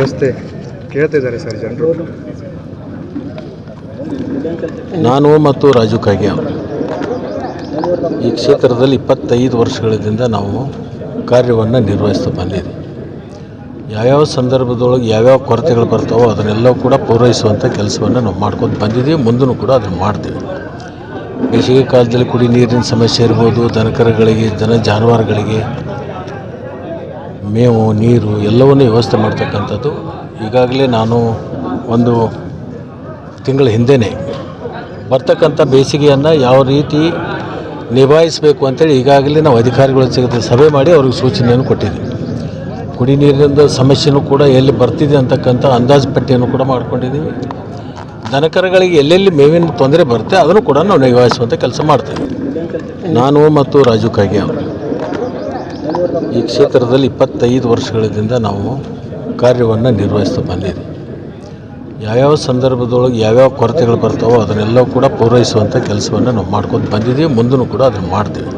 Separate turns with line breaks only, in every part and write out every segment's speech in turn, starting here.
ವ್ಯವಸ್ಥೆ ಕೇಳ್ತಿದ್ದಾರೆ ಸರ್ ಜನರು.
ನಾನು ಮತ್ತು ರಾಜು ಕಾಗೆ ಈ ಕ್ಷೇತ್ರದಲ್ಲಿ ಇಪ್ಪತ್ತೈದು ವರ್ಷಗಳಿಂದ ನಾವು ಕಾರ್ಯವನ್ನು ನಿರ್ವಹಿಸ್ತಾ ಬಂದಿದ್ದೀವಿ. ಯಾವ್ಯಾವ ಸಂದರ್ಭದೊಳಗೆ ಯಾವ್ಯಾವ ಕೊರತೆಗಳು ಬರ್ತಾವೋ ಅದನ್ನೆಲ್ಲ ಕೂಡ ಪೂರೈಸುವಂಥ ಕೆಲಸವನ್ನು ನಾವು ಮಾಡ್ಕೊಂಡು ಬಂದಿದ್ದೀವಿ. ಮುಂದೂ ಕೂಡ ಅದನ್ನು ಮಾಡ್ತೀವಿ. ಬೇಸಿಗೆ ಕಾಲದಲ್ಲಿ ಕುಡಿ ನೀರಿನ ಸಮಸ್ಯೆ ಇರ್ಬೋದು, ದನಕರುಗಳಿಗೆ ಜನ ಜಾನುವಾರುಗಳಿಗೆ ಮೇವು, ನೀರು ಎಲ್ಲವನ್ನೂ ವ್ಯವಸ್ಥೆ ಮಾಡ್ತಕ್ಕಂಥದ್ದು. ಈಗಾಗಲೇ ನಾನು ಒಂದು ತಿಂಗಳ ಹಿಂದೆಯೇ ಬರ್ತಕ್ಕಂಥ ಬೇಸಿಗೆಯನ್ನು ಯಾವ ರೀತಿ ನಿಭಾಯಿಸಬೇಕು ಅಂತೇಳಿ ಈಗಾಗಲೇ ನಾವು ಅಧಿಕಾರಿಗಳ ಜೊತೆ ಸಭೆ ಮಾಡಿ ಅವ್ರಿಗೆ ಸೂಚನೆಯನ್ನು ಕೊಟ್ಟಿದ್ದೀವಿ ಕುಡಿ ನೀರಿನಿಂದ ಸಮಸ್ಯೆನೂ ಕೂಡ ಎಲ್ಲಿ ಬರ್ತಿದೆ ಅಂತಕ್ಕಂಥ ಅಂದಾಜು ಪಟ್ಟಿಯನ್ನು ಕೂಡ ಮಾಡ್ಕೊಂಡಿದ್ದೀವಿ. ದನಕರಗಳಿಗೆ ಎಲ್ಲೆಲ್ಲಿ ಮೇವಿನ ತೊಂದರೆ ಬರುತ್ತೆ ಅದನ್ನು ಕೂಡ ನಾವು ನಿಭಾಯಿಸುವಂಥ ಕೆಲಸ ಮಾಡ್ತೇವೆ ನಾನು ಮತ್ತು ರಾಜು ಕಾಗೆ ಈ ಕ್ಷೇತ್ರದಲ್ಲಿ ಇಪ್ಪತ್ತೈದು ವರ್ಷಗಳಿಂದ ನಾವು ಕಾರ್ಯವನ್ನು ನಿರ್ವಹಿಸ್ತಾ ಬಂದಿದ್ದೀವಿ. ಯಾವ್ಯಾವ ಸಂದರ್ಭದೊಳಗೆ ಯಾವ್ಯಾವ ಕೊರತೆಗಳು ಬರ್ತಾವೋ ಅದನ್ನೆಲ್ಲವೂ ಕೂಡ ಪೂರೈಸುವಂಥ ಕೆಲಸವನ್ನು ನಾವು ಮಾಡ್ಕೊಂಡು ಬಂದಿದ್ದೀವಿ. ಮುಂದೂ ಕೂಡ ಅದನ್ನು ಮಾಡ್ತೀವಿ.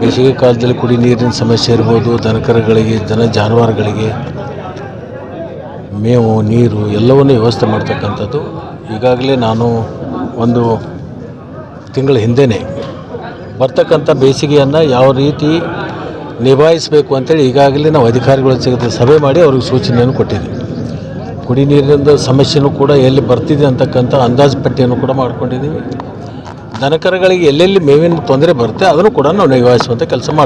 ಬೇಸಿಗೆ ಕಾಲದಲ್ಲಿ ಕುಡಿ ನೀರಿನ ಸಮಸ್ಯೆ ಇರ್ಬೋದು, ದನಕರುಗಳಿಗೆ ಜನ ಜಾನುವಾರುಗಳಿಗೆ ಮೇವು, ನೀರು ಎಲ್ಲವನ್ನೂ ವ್ಯವಸ್ಥೆ ಮಾಡ್ತಕ್ಕಂಥದ್ದು. ಈಗಾಗಲೇ ನಾನು ಒಂದು ತಿಂಗಳ ಹಿಂದೆಯೇ ಬರ್ತಕ್ಕಂಥ ಬೇಸಿಗೆಯನ್ನು ಯಾವ ರೀತಿ ನಿಭಾಯಿಸಬೇಕು ಅಂತೇಳಿ ಈಗಾಗಲೇ ನಾವು ಅಧಿಕಾರಿಗಳ ಜೊತೆ ಸಭೆ ಮಾಡಿ ಅವ್ರಿಗೆ ಸೂಚನೆಯನ್ನು ಕೊಟ್ಟಿದ್ದೀವಿ ಕುಡಿ ನೀರಿನ ಸಮಸ್ಯೆನೂ ಕೂಡ ಎಲ್ಲಿ ಬರ್ತಿದೆ ಅಂತಕ್ಕಂಥ ಅಂದಾಜು ಪಟ್ಟಿಯನ್ನು ಕೂಡ ಮಾಡ್ಕೊಂಡಿದ್ದೀವಿ. ದನಕರಗಳಿಗೆ ಎಲ್ಲೆಲ್ಲಿ ಮೇವಿನ ತೊಂದರೆ ಬರುತ್ತೆ ಅದನ್ನು ಕೂಡ ನಾವು ನಿಭಾಯಿಸುವಂಥ ಕೆಲಸ ಮಾಡ್ತೀವಿ.